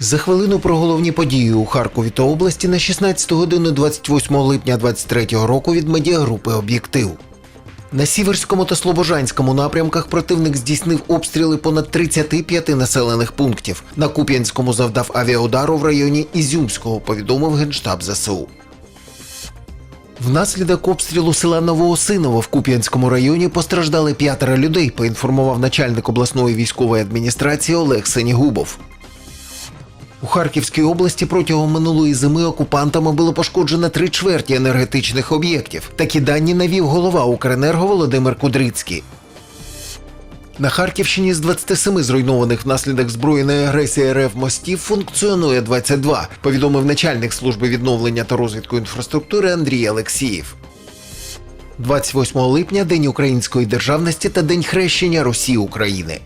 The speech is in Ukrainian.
За хвилину про головні події у Харкові та області на 16 годину 28 липня 23 року від медіагрупи Об'єктив. На Сіверському та Слобожанському напрямках противник здійснив обстріли понад 35 населених пунктів. На Куп'янському завдав авіаудару в районі Ізюмського, повідомив Генштаб ЗСУ. Внаслідок обстрілу села Новоосиново в Куп'янському районі постраждали п'ятеро людей, поінформував начальник обласної військової адміністрації Олег Сенігубов. У Харківській області протягом минулої зими окупантами було пошкоджено три чверті енергетичних об'єктів. Такі дані навів голова Укренерго Володимир Кудрицький. На Харківщині з 27 зруйнованих внаслідок збройної агресії РФ мостів функціонує 22, повідомив начальник служби відновлення та розвитку інфраструктури Андрій Алексіїв. 28 липня День української державності та День хрещення Росії України.